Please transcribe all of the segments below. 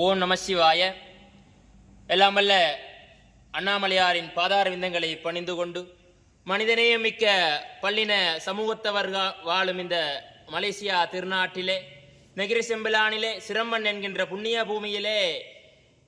ஓம் நம சிவாய. எல்லாம் அண்ணாமலையாரின் பாதார விந்தங்களை பணிந்து கொண்டு மனிதநேயமிக்க பள்ளின சமூகத்தவர்கள் வாழும் இந்த மலேசியா திருநாட்டிலே நெகிரி செம்பிலானிலே சிரம்பன் என்கின்ற புண்ணிய பூமியிலே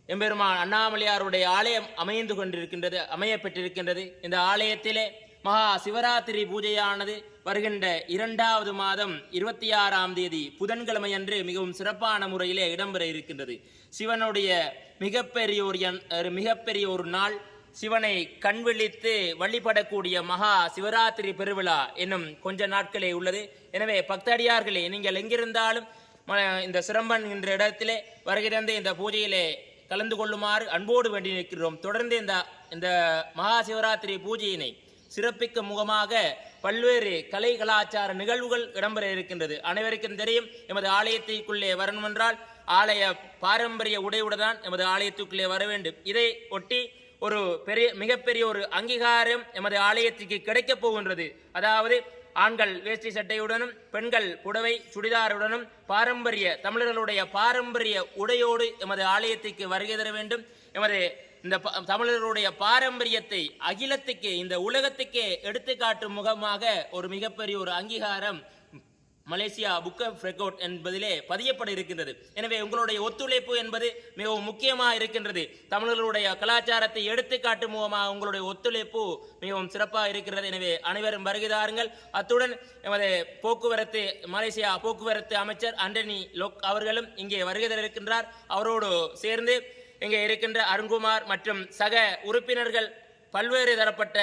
எம்பெருமான் அண்ணாமலையாருடைய ஆலயம் அமைந்து கொண்டிருக்கின்றது அமையப்பெற்றிருக்கின்றது. இந்த ஆலயத்திலே மகா சிவராத்திரி பூஜையானது வருகின்ற இரண்டாவது மாதம் இருபத்தி ஆறாம் தேதி புதன்கிழமை அன்று மிகவும் சிறப்பான முறையிலே இடம்பெற இருக்கின்றது. சிவனுடைய மிகப்பெரிய ஒரு ஒரு மிகப்பெரிய ஒரு நாள் சிவனை கண்விழித்து வழிபடக்கூடிய மகா சிவராத்திரி பெருவிழா என்னும் கொஞ்ச நாட்களே உள்ளது. எனவே பக்தடியார்களே நீங்கள் எங்கிருந்தாலும் ம- இந்த சிரம்பன் என்ற இடத்திலே வருகிறந்த இந்த பூஜையிலே கலந்து கொள்ளுமாறு அன்போடு வேண்டி நிற்கிறோம் தொடர்ந்து இந்த இந்த மகா சிவராத்திரி பூஜையினை சிறப்பிக்கும் முகமாக பல்வேறு கலை கலாச்சார நிகழ்வுகள் இடம்பெற இருக்கின்றது. அனைவருக்கும் தெரியும் எமது ஆலயத்திற்குள்ளே வரணும் என்றால் ஆலய பாரம்பரிய உடையுடன் எமது ஆலயத்துக்குள்ளே வர வேண்டும். இதை ஒட்டி ஒரு பெரிய மிகப்பெரிய ஒரு அங்கீகாரம் எமது ஆலயத்திற்கு கிடைக்கப் போகின்றது. அதாவது ஆண்கள் வேஷ்டி சட்டையுடனும் பெண்கள் புடவை சுடிதாருடனும் பாரம்பரிய தமிழர்களுடைய பாரம்பரிய உடையோடு எமது ஆலயத்திற்கு வருகை தர வேண்டும். எமது இந்த ப- தமிழர்களுடைய பாரம்பரியத்தை அகிலத்துக்கு இந்த உலகத்துக்கே எடுத்துக்காட்டும் முகமாக ஒரு மிகப்பெரிய ஒரு அங்கீகாரம் மலேசியா புக் ஆஃப் ரெக்கார்ட் என்பதிலே பதியப்பட இருக்கின்றது. எனவே உங்களுடைய ஒத்துழைப்பு என்பது மிகவும் முக்கியமாக இருக்கின்றது. தமிழர்களுடைய கலாச்சாரத்தை எடுத்துக்காட்டும் மூலமாக உங்களுடைய ஒத்துழைப்பு மிகவும் சிறப்பாக இருக்கிறது எனவே அனைவரும் வருகிறார்கள் அத்துடன் எமது போக்குவரத்து மலேசியா போக்குவரத்து அமைச்சர் அண்டனி லோக் அவர்களும் இங்கே வருகை இருக்கின்றார் அவரோடு சேர்ந்து இங்கே இருக்கின்ற அருண்குமார் மற்றும் சக உறுப்பினர்கள் பல்வேறு தரப்பட்ட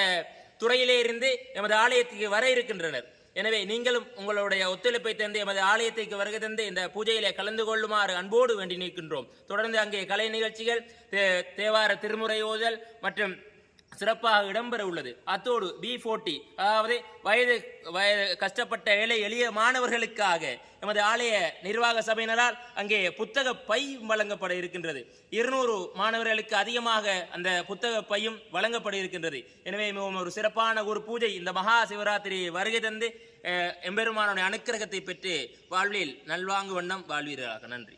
துறையிலே இருந்து எமது ஆலயத்துக்கு வர இருக்கின்றனர். எனவே நீங்களும் உங்களுடைய ஒத்துழைப்பை தந்து எமது ஆலயத்திற்கு வருகை தந்து இந்த பூஜையிலே கலந்து கொள்ளுமாறு அன்போடு வேண்டி நிற்கின்றோம். தொடர்ந்து அங்கே கலை நிகழ்ச்சிகள் தே- தேவார திருமுறை ஓதல் மற்றும் சிறப்பாக இடம்பெற உள்ளது. அத்தோடு பி ஃபோர்ட்டி அதாவது வயது வயது கஷ்டப்பட்ட ஏழை எளிய மாணவர்களுக்காக எமது ஆலய நிர்வாக சபையினரால் அங்கே புத்தக பை வழங்கப்பட இருக்கின்றது. இருநூறு மாணவர்களுக்கு அதிகமாக அந்த புத்தக பையும் வழங்கப்பட இருக்கின்றது. எனவே மிகவும் ஒரு சிறப்பான ஒரு பூஜை இந்த மகா சிவராத்திரி வருகை தந்து எம்பெருமானுடைய அனுக்கிரகத்தை பெற்று வாழ்வில் நல்வாங்கு வண்ணம் வாழ்வீர்களாக நன்றி.